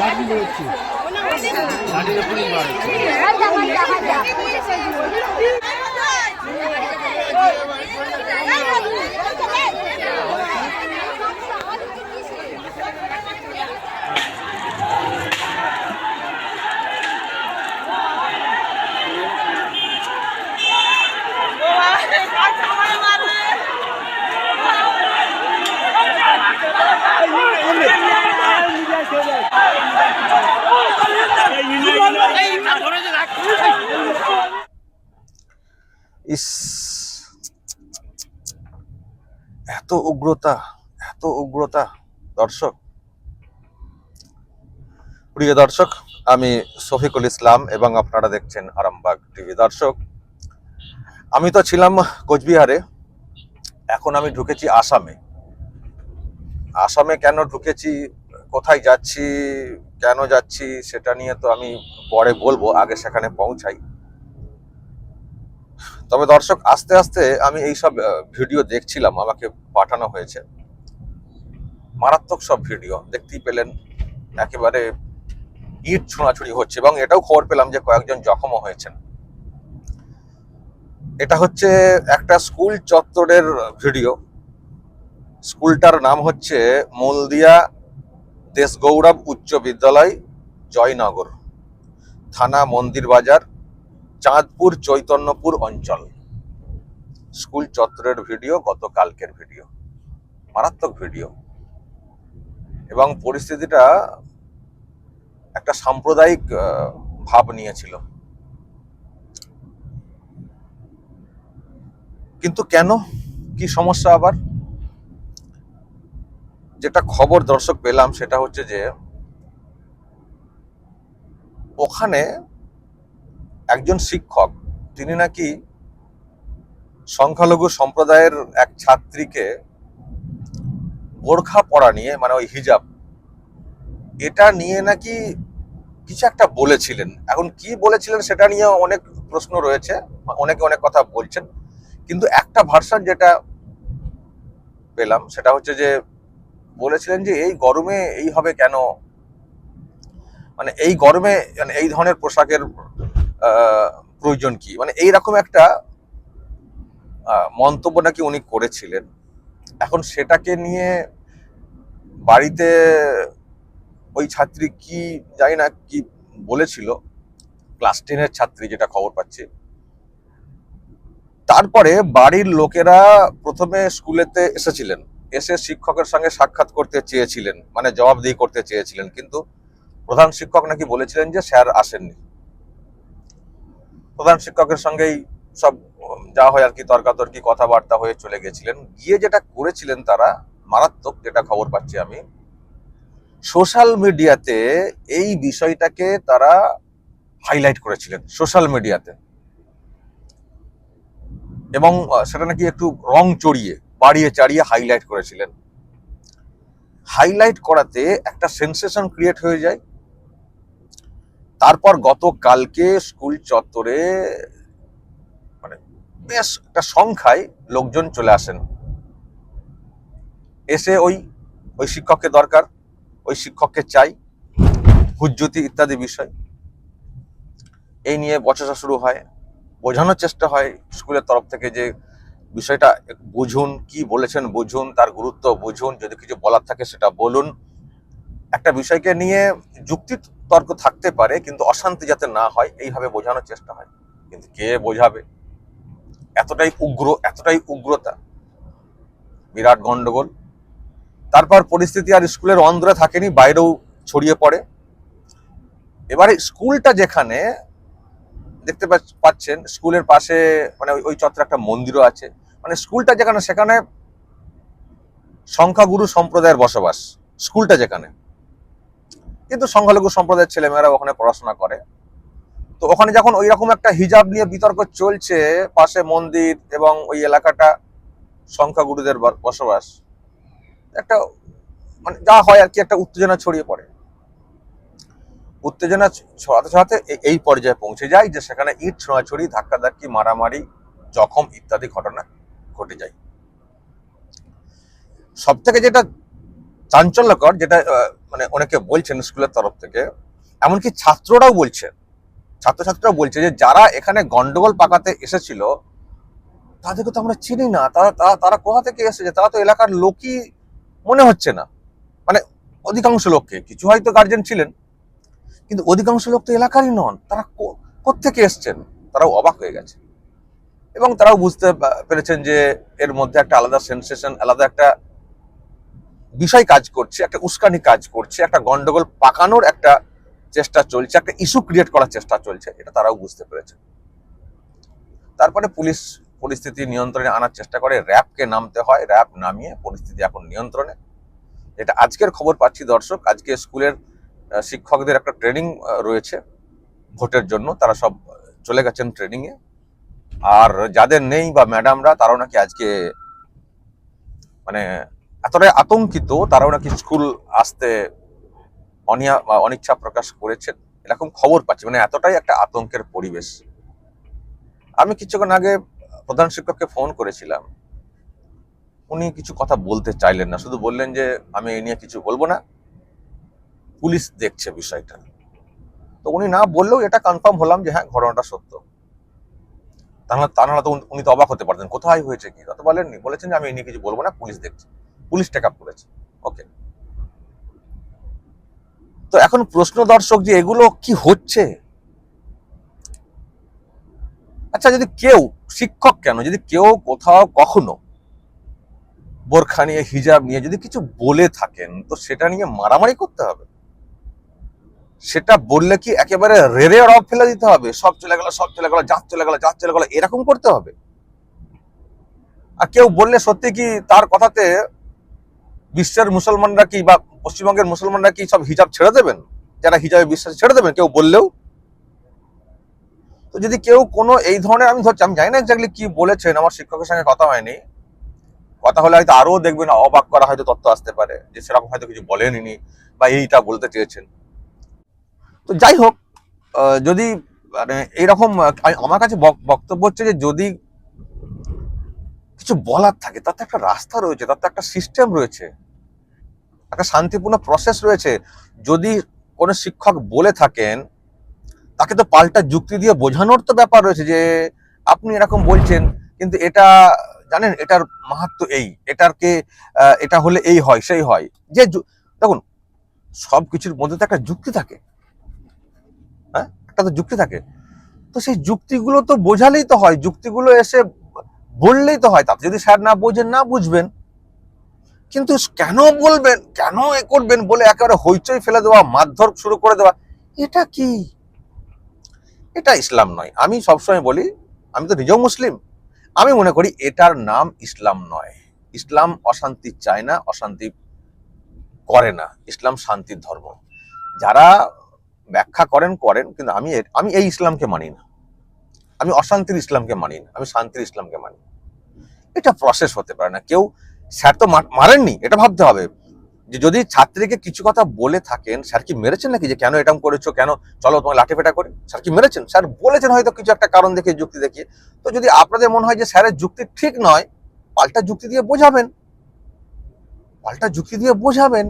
লাঠি বেরোচ্ছে। লাঠিতে পুলিশ হচ্ছে। ইস। এত উগ্রতা এত উগ্রতা। দর্শক, প্রিয় দর্শক, আমি শফিকুল ইসলাম এবং আপনারা দেখছেন আরামবাগ টিভি। দর্শক, আমি তো ছিলাম কোচবিহারে, এখন আমি ঢুকেছি আসামে। আসামে কেন ঢুকেছি, কোথায় যাচ্ছি, কেন যাচ্ছি, সেটা নিয়ে তো আমি পরে বলব, আগে সেখানে পৌঁছাই। তবে দর্শক আস্তে আস্তে আমি এইসব আহ, ভিডিও দেখছিলাম আমাকে পাঠানো হয়েছে। মারাত্মক সব ভিডিও দেখতেই পেলেন একেবারে ইট ছোঁড়াছুড়ি হচ্ছে এবং এটাও খবর পেলাম যে কয়েকজন জখমও হয়েছেন। এটা হচ্ছে একটা স্কুল চত্বরের ভিডিও। স্কুলটার নাম হচ্ছে মলদিয়া দেশগৌরব উচ্চ বিদ্যালয় জয়নগর। থানা মন্দির বাজার চাঁদপুর চৈতন্যপুর অঞ্চল। স্কুল চত্বরের ভিডিও, গতকালকের ভিডিও। মারাত্মক ভিডিও। এবং পরিস্থিতিটা একটা সাম্প্রদায়িক ভাব নিয়েছিল। কিন্তু কেন? কি সমস্যা আবার? যেটা খবর দর্শক পেলাম সেটা হচ্ছে যে, ওখানে একজন শিক্ষক, তিনি নাকি সংখ্যালঘু সম্প্রদায়ের এক ছাত্রীকে বোরখা পরা নিয়ে মানে ওই হিজাব, এটা নিয়ে নাকি কিছু একটা বলেছিলেন। এখন কি বলেছিলেন সেটা নিয়ে অনেক প্রশ্ন রয়েছে, অনেকে অনেক কথা বলছেন। কিন্তু একটা ভার্সন যেটা পেলাম, সেটা হচ্ছে যে, বলেছিলেন যে এই গরমে এই হবে কেন? মানে এই গরমে মানে এই ধরনের পোশাকের প্রয়োজন কি? মানে এইরকম একটা মন্তব্য নাকি উনি করেছিলেন। এখন সেটাকে নিয়ে বাড়িতে ওই ছাত্রী কি জানি না কি বলেছিল, ক্লাস টেনের ছাত্রী যেটা খবর পাচ্ছে। তারপরে বাড়ির লোকেরা প্রথমে স্কুলেতে এসেছিলেন। এসে শিক্ষকের সঙ্গে সাক্ষাৎ করতে চেয়েছিলেন মানে জবাবদিহি করতে চেয়েছিলেন। কিন্তু প্রধান শিক্ষক নাকি বলেছিলেন যে, স্যার আসেননি। প্রধান শিক্ষকের সঙ্গেই সব যা হয় আর কি, তর্কাতর্কি কথাবার্তা হয়ে চলে গেছিলেন। গিয়ে যেটা করেছিলেন তারা, মারাত্মক যেটা খবর পাচ্ছি আমি, সোশ্যাল মিডিয়াতে এই বিষয়টাকে তারা হাইলাইট করেছিলেন, সোশ্যাল মিডিয়াতে। এবং সেটা নাকি একটু রং চড়িয়ে, বাড়িয়ে চাড়িয়ে হাইলাইট করেছিলেন। হাইলাইট করাতে একটা সেন্সেশন ক্রিয়েট হয়ে যায় তারপর গতকালকে স্কুল চত্বরে মানে বেশ একটা সংখ্যায় লোকজন চলে আসেন। এসে ওই ওই শিক্ষককে দরকার, ওই শিক্ষককে চাই হুজ্জুতি ইত্যাদি বিষয়। এই নিয়ে বচসা শুরু হয়। বোঝানোর চেষ্টা হয় স্কুলের তরফ থেকে যে বিষয়টা বুঝুন, কি বলেছেন বুঝুন, তার গুরুত্ব বুঝুন, যদি কিছু বলার থাকে সেটা বলুন। একটা বিষয়কে নিয়ে যুক্তি তর্ক থাকতে পারে, কিন্তু অশান্তি যাতে না হয়, এইভাবে বোঝানোর চেষ্টা হয়। কিন্তু কে বোঝাবে? এতটাই উগ্র, এতটাই উগ্রতা। বিরাট গন্ডগোল। তারপর পরিস্থিতি আর স্কুলের অন্দরে থাকেনি, বাইরেও ছড়িয়ে পড়ে। এবারে স্কুলটা যেখানে, দেখতে পাচ- পাচ্ছেন, স্কুলের পাশে মানে ওই চত্বরে একটা মন্দিরও আছে। মানে স্কুলটা যেখানে, সেখানে সংখ্যাগুরু সম্প্রদায়ের বসবাস। স্কুলটা যেখানে। কিন্তু সংখ্যালঘু সম্প্রদায়ের ছেলেমেয়েরা ওখানে পড়াশোনা করে। তো ওখানে যখন ওই রকম একটা হিজাব নিয়ে বিতর্ক চলছে, পাশে মন্দির এবং ওই এলাকাটা সংখ্যাগুরুদের বসবাস, একটা মানে যা হয় আর কি একটা উত্তেজনা ছড়িয়ে পড়ে। উত্তেজনা ছড়াতে ছড়াতে এই পর্যায়ে পৌঁছে যায় যে সেখানে ইট ছোঁড়াছড়ি ধাক্কাধাক্কি, মারামারি, জখম ইত্যাদি ঘটনা ঘটে যায়। সব থেকে যেটা চাঞ্চল্যকর যেটা মানে অনেকে বলছেন স্কুলের তরফ থেকে, এমনকি ছাত্ররাও বলছেন ছাত্রছাত্রীরা বলছে যে যারা এখানে গন্ডগোল পাকাতে এসেছিল, তাদেরকে তো আমরা চিনি না, তারা তারা তারা কোথা থেকে এসেছে? তারা তো এলাকার লোকই মনে হচ্ছে না। মানে অধিকাংশ লোককে, কিছু হয়তো গার্জেন ছিলেন, কিন্তু অধিকাংশ লোক তো এলাকারই নন, তারা কো- কোত্থেকে এসছেন? তারাও অবাক হয়ে গেছে। এবং তারাও বুঝতে পেরেছেন যে এর মধ্যে একটা আলাদা সেন্সেশন আলাদা একটা বিষয় কাজ করছে, একটা উস্কানি কাজ করছে, একটা গন্ডগোল পাকানোর একটা চেষ্টা চলছে, একটা ইস্যু ক্রিয়েট করার চেষ্টা চলছে, এটা তারাও বুঝতে পেরেছে। তারপরে পুলিশ পরিস্থিতি নিয়ন্ত্রণে আনার চেষ্টা করে, র্যাবকে নামতে হয়, র্যাব নামিয়ে পরিস্থিতি এখন নিয়ন্ত্রণে। এটা আজকের খবর পাচ্ছি দর্শক, আজকে স্কুলের শিক্ষকদের একটা ট্রেনিং রয়েছে ভোটের জন্য, তারা সব চলে গেছেন ট্রেনিংয়ে আর যাদের নেই বা ম্যাডামরা তারাও নাকি আজকে মানে এতটাই আতঙ্কিত তারাও নাকি স্কুল আসতে অনিয়া অনিচ্ছা প্রকাশ করেছেন, এরকম খবর পাচ্ছি। মানে এতটাই একটা আতঙ্কের পরিবেশ। আমি কিছুক্ষণ আগে প্রধান শিক্ষককে ফোন করেছিলাম। উনি কিছু কথা বলতে চাইলেন না, শুধু বললেন যে, আমি এ নিয়ে কিছু বলব না। পুলিশ দেখছে বিষয়টা। তো উনি না বললেও এটা কনফার্ম হলাম যে হ্যাঁ ঘটনাটা সত্য। তাহলে তা নাহলে তো উনি- তো অবাক হতে পারতেন, কোথায় হয়েছে কি তো বলেননি। বলেছেন যে, আমি এ নিয়ে কিছু বলব না, পুলিশ দেখছে। পুলিশ টেক করেছে। ওকে তো এখন প্রশ্ন দর্শক যে এগুলো কি হচ্ছে? আচ্ছা যদি কেউ, শিক্ষক কেন? যদি কেউ কোথাও কখনো বোরখা নিয়ে, হিজাব নিয়ে যদি কিছু বলে থাকেন, তো সেটা নিয়ে মারামারি করতে হবে। সেটা বললে কি একেবারে রেড়ে রব ফেলে দিতে হবে? সব চলে গেল, সব চলে গেল জাত চলে গেল জাত চলে গেল, এরকম করতে হবে? আর কেউ বললে সত্যি কি তার কথাতে বিশ্বের মুসলমানরা কি বা পশ্চিমবঙ্গের মুসলমানরা কি সব হিজাব ছেড়ে দেবেন? যারা হিজাবে বিশ্বাস ছেড়ে দেবেন, কেউ বললেও? তো যদি কেউ কোনো এই ধরনের, আমি ধরছি আমি জানি না এক্স্যাক্টলি কি বলেছেন, আমার শিক্ষকের সঙ্গে কথা হয়নি। কথা হলে হয়তো আরও দেখবেন, অবাক করা হয়তো তথ্য আসতে পারে যে সেরকম হয়তো কিছু বলেনি বা এইটা বলতে চেয়েছেন। তো যাই হোক যদি মানে এইরকম আমার কাছে বক- বক্তব্য হচ্ছে যে যদি কিছু বলার থাকে, তাতে একটা রাস্তা রয়েছে, তাতে একটা সিস্টেম রয়েছে, একটা শান্তিপূর্ণ প্রসেস রয়েছে। যদি কোনো শিক্ষক বলে থাকেন, তাকে তো পাল্টা যুক্তি দিয়ে বোঝানোর তো ব্যাপার রয়েছে যে, আপনি এরকম বলছেন, কিন্তু এটা, জানেন, এটার মাহাত্ম এই, এটারকে এটা হলে এই হয়, সেই হয়। যে, দেখুন, সব কিছুর মধ্যে তো একটা যুক্তি থাকে। হ্যাঁ? একটা তো যুক্তি থাকে। তো সেই যুক্তিগুলো তো বোঝালেই তো হয়, যুক্তিগুলো এসে বললেই তো হয় তাতে। যদি স্যার না বোঝেন, না বুঝবেন। কিন্তু কেন বলবেন, কেন এ করবেন বলে একেবারে হইচই ফেলে দেওয়া, মারধর শুরু করে দেওয়া, এটা কি? এটা ইসলাম নয়। আমি সবসময় বলি, আমি তো নিজেও মুসলিম। আমি মনে করি এটার নাম ইসলাম নয়। ইসলাম অশান্তি চায় না, অশান্তি করে না। ইসলাম শান্তির ধর্ম। যারা ব্যাখ্যা করেন করেন, কিন্তু আমি আমি এই ইসলামকে মানি না। আমি অশান্তির ইসলামকে মানি না। আমি শান্তির ইসলামকে মানি এটা প্রসেস হতে পারে না। কেউ স্যার তো মারেননি, এটা ভাবতে হবে। যে যদি ছাত্রীকে কিছু কথা বলে থাকেন, স্যার কি মেরেছেন নাকি? যে কেন এরকম করেছ, কেন? চলো তোমার লাঠি পেটা করে। স্যার কি মেরেছেন? স্যার বলেছেন হয়তো কিছু একটা কারণ দেখে যুক্তি দেখিয়ে। তো যদি আপনাদের মনে হয় যে স্যারের যুক্তি ঠিক নয়, পাল্টা যুক্তি দিয়ে বোঝাবেন। পাল্টা যুক্তি দিয়ে বোঝাবেন।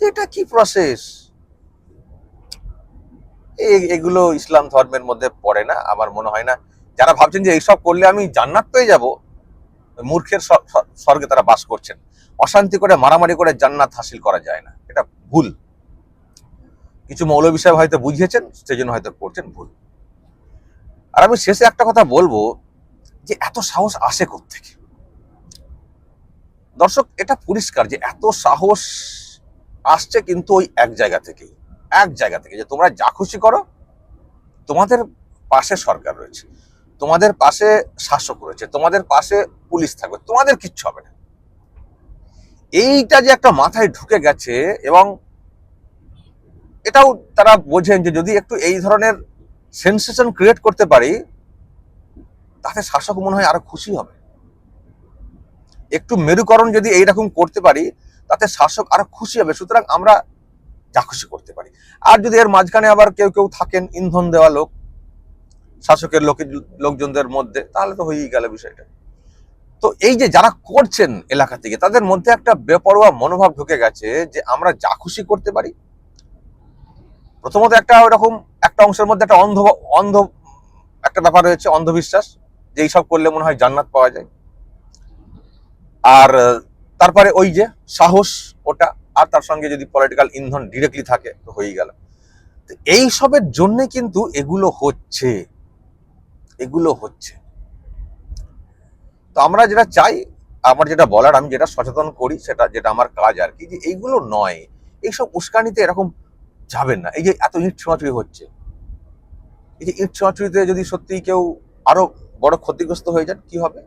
এটা কি প্রসেস এগুলো ইসলাম ধর্মের মধ্যে পড়ে না, আমার মনে হয় না। যারা ভাবছেন যে এইসব করলে আমি জান্নাত পেয়ে যাব, মূর্খের স্বর্গে তারা বাস করছেন। অশান্তি করে, মারামারি করে জান্নাত হাসিল করা যায় না। এটা ভুল। কিছু মৌলবী সাহেব হয়তো বুঝিয়েছেন সেই জন্য হয়তো করছেন ভুল। আর আমি শেষে একটা কথা বলব যে এত সাহস আসে থেকে দর্শক, এটা পরিষ্কার যে এত সাহস আসছে কিন্তু ওই এক জায়গা থেকেই। এক জায়গা থেকে যে তোমরা যা খুশি করো, তোমাদের পাশে সরকার রয়েছে। তোমাদের পাশে শাসক রয়েছে, তোমাদের পাশে পুলিশ থাকবে, তোমাদের কিচ্ছু হবে না। এইটা যে একটা মাথায় ঢুকে গেছে এবং এটাও তারা বোঝেন যে যদি একটু এই ধরনের সেন্সেশন ক্রিয়েট করতে পারি, তাতে শাসক মনে হয় আরও খুশি হবে। একটু মেরুকরণ যদি এইরকম করতে পারি, তাতে শাসক আরও খুশি হবে। সুতরাং আমরা যা খুশি করতে পারি। আর যদি এর মাঝখানে আবার কেউ কেউ থাকেন, ইন্ধন দেওয়া লোক শাসকের লোকের লোকজনদের মধ্যে, তাহলে তো হয়েই গেল বিষয়টা। তো এই যে যারা করছেন এলাকা থেকে, তাদের মধ্যে একটা বেপরোয়া মনোভাব ঢুকে গেছে যে আমরা যা খুশি করতে পারি। প্রথমত একটা ওরকম একটা অংশের মধ্যে একটা অন্ধ অন্ধ একটা ব্যাপার রয়েছে, অন্ধবিশ্বাস, যে এইসব করলে মনে হয় জান্নাত পাওয়া যায়। আর, তারপরে ওই যে সাহস ওটা, আর তার সঙ্গে যদি পলিটিক্যাল ইন্ধন ডিরেক্টলি থাকে, তো হয়েই গেল। তো এই সবের জন্য কিন্তু এগুলো হচ্ছে। এগুলো হচ্ছে। তো আমরা যেটা চাই, আমার যেটা বলার, আমি যেটা সচেতন করি, সেটা যেটা আমার কাজ আর কি, যে এইগুলো নয়। এইসব উস্কানিতে এরকম যাবেন না। এই যে এত ইট ছোঁয়াছুঁড়ি হচ্ছে। এই যে ইট ছোঁয়াছুঁড়িতে যদি সত্যি কেউ আরও বড় ক্ষতিগ্রস্ত হয়ে যান, কি হবে?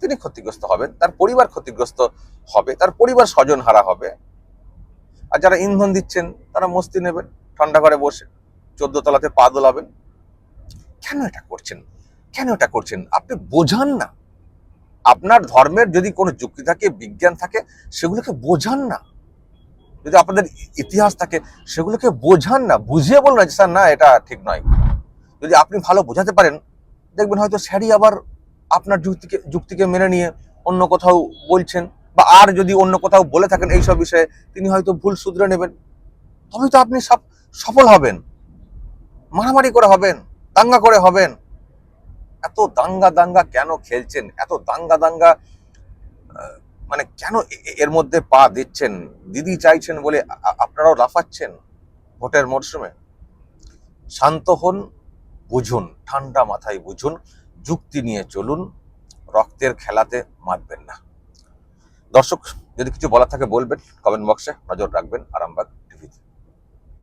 তিনি ক্ষতিগ্রস্ত হবেন, তার পরিবার ক্ষতিগ্রস্ত হবে, তার পরিবার স্বজন হারা হবে। আর যারা ইন্ধন দিচ্ছেন, তারা মস্তি নেবেন, ঠান্ডা ঘরে বসে চোদ্দ তলাতে পা দোলাবেন। কেন এটা করছেন? কেন এটা করছেন? আপনি বোঝান না। আপনার ধর্মের যদি কোনো যুক্তি থাকে, বিজ্ঞান থাকে, সেগুলোকে বোঝান না। যদি আপনাদের ইতিহাস থাকে, সেগুলোকে বোঝান না। বুঝিয়ে বলুন যে, স্যার, না, এটা ঠিক নয়। যদি আপনি ভালো বোঝাতে পারেন, দেখবেন হয়তো স্যারই আবার আপনার যুক্তিকে যুক্তিকে মেনে নিয়ে অন্য কোথাও বলছেন বা আর যদি অন্য কোথাও বলে থাকেন এইসব বিষয়ে, তিনি হয়তো ভুল শুধরে নেবেন। তবেই তো আপনি সব সফল হবেন। মারামারি করে হবেন। দাঙ্গা করে হবেন? এত দাঙ্গা দাঙ্গা কেন খেলছেন? এত দাঙ্গা দাঙ্গা মানে কেন এর মধ্যে পা দিচ্ছেন? দিদি চাইছেন বলে আপনারাও লাফাচ্ছেন ভোটের মরশুমে? শান্ত হন, বুঝুন, ঠান্ডা মাথায় বুঝুন, যুক্তি নিয়ে চলুন, রক্তের খেলাতে মাতবেন না। দর্শক, যদি কিছু বলার থাকে বলবেন কমেন্ট বক্সে নজর রাখবেন, আরামবাগ।